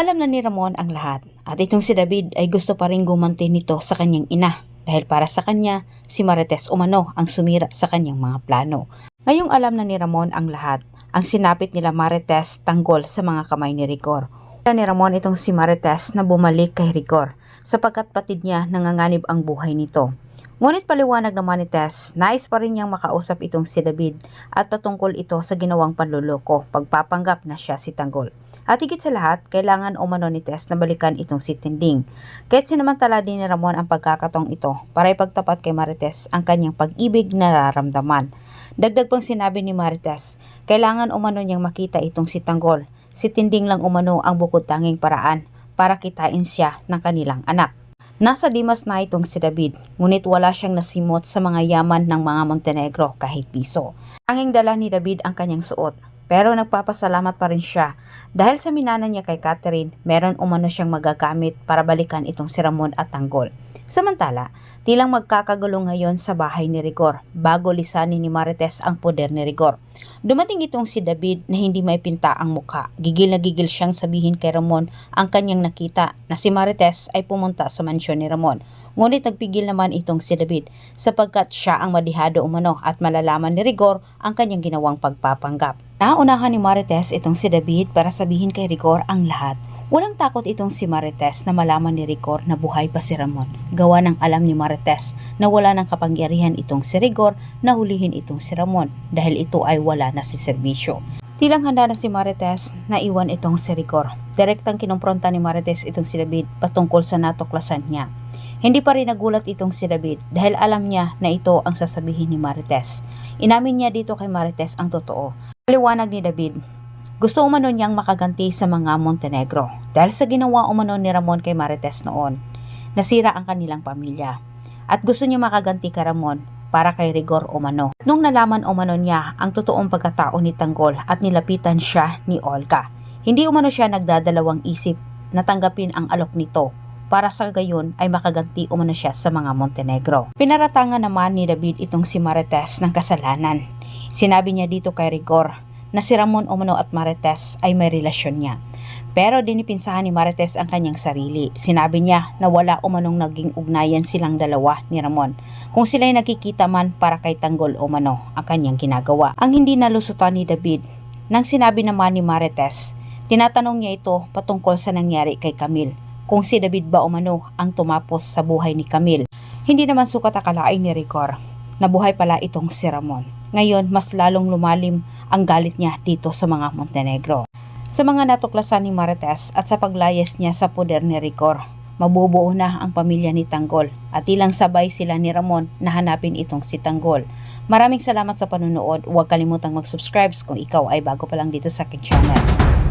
Alam na ni Ramon ang lahat at itong si David ay gusto pa rin gumanti nito sa kanyang ina dahil para sa kanya si Marites umano ang sumira sa kanyang mga plano. Ngayong alam na ni Ramon ang lahat, ang sinapit nila Marites tanggol sa mga kamay ni Rigor. Kaya ni Ramon itong si Marites na bumalik kay Rigor sapagkat patid niya nanganganib ang buhay nito. Ngunit paliwanag naman ni Tess, nais pa rin niyang makausap itong si David at patungkol ito sa ginawang panluloko, pagpapanggap na siya si Tanggol. At higit sa lahat, kailangan umano ni Tess na balikan itong si Tinding. Kahit sinamantala din ni Ramon ang pagkakatong ito para ipagtapat kay Marites ang kanyang pag-ibig na nararamdaman. Dagdag pang sinabi ni Marites, kailangan umano niyang makita itong si Tanggol. Si Tinding lang umano ang bukod tanging paraan para kitain siya ng kanilang anak. Nasa Dimas na itong si David, ngunit wala siyang nasimot sa mga yaman ng mga Montenegro kahit piso. Anging dala ni David ang kanyang suot, pero nagpapasalamat pa rin siya dahil sa minana niya kay Catherine, meron umano siyang magagamit para balikan itong si Ramon at Tanggol. Samantala, tilang magkakagulo ngayon sa bahay ni Rigor bago lisanin ni Marites ang poder ni Rigor. Dumating itong si David na hindi may pinta ang mukha. Gigil na gigil siyang sabihin kay Ramon ang kanyang nakita na si Marites ay pumunta sa mansyon ni Ramon. Ngunit nagpigil naman itong si David sapagkat siya ang madihado umano at malalaman ni Rigor ang kanyang ginawang pagpapanggap. Naunahan ni Marites itong si David para sabihin kay Rigor ang lahat. Walang takot itong si Marites na malaman ni Rigor na buhay pa si Ramon. Gawa ng alam ni Marites na wala ng kapangyarihan itong si Rigor na hulihin itong si Ramon dahil ito ay wala na si serbisyo. Tilang handa na si Marites na iwan itong si Rigor. Direktang kinumpronta ni Marites itong si David patungkol sa natuklasan niya. Hindi pa rin nagulat itong si David dahil alam niya na ito ang sasabihin ni Marites. Inamin niya dito kay Marites ang totoo. Paliwanag ni David, gusto umano niyang makaganti sa mga Montenegro dahil sa ginawa umano ni Ramon kay Marites noon. Nasira ang kanilang pamilya. At gusto niya makaganti kay Ramon para kay Rigor umano. Nung nalaman umano niya ang totoong pagkatao ni Tanggol at nilapitan siya ni Olga. Hindi umano siya nagdadalawang isip na tanggapin ang alok nito para sa gayon ay makaganti umano siya sa mga Montenegro. Pinaratangan naman ni David itong si Marites ng kasalanan. Sinabi niya dito kay Rigor na si Ramon Umano at Marites ay may relasyon niya. Pero dinipinsahan ni Marites ang kanyang sarili. Sinabi niya na wala umanong naging ugnayan silang dalawa ni Ramon. Kung sila'y nakikita man para kay Tanggol Umano ang kanyang ginagawa. Ang hindi nalusutan ni David, nang sinabi naman ni Marites, tinatanong niya ito patungkol sa nangyari kay Camille. Kung si David ba umano ang tumapos sa buhay ni Camille. Hindi naman sukat akalain ni Rigor na buhay pala itong si Ramon. Ngayon, mas lalong lumalim ang galit niya dito sa mga Montenegro. Sa mga natuklasan ni Marites at sa paglayas niya sa poder ni Rigor, mabubuo na ang pamilya ni Tanggol at ilang sabay sila ni Ramon na hanapin itong si Tanggol. Maraming salamat sa panunood. Huwag kalimutang mag-subscribe kung ikaw ay bago pa lang dito sa aking channel.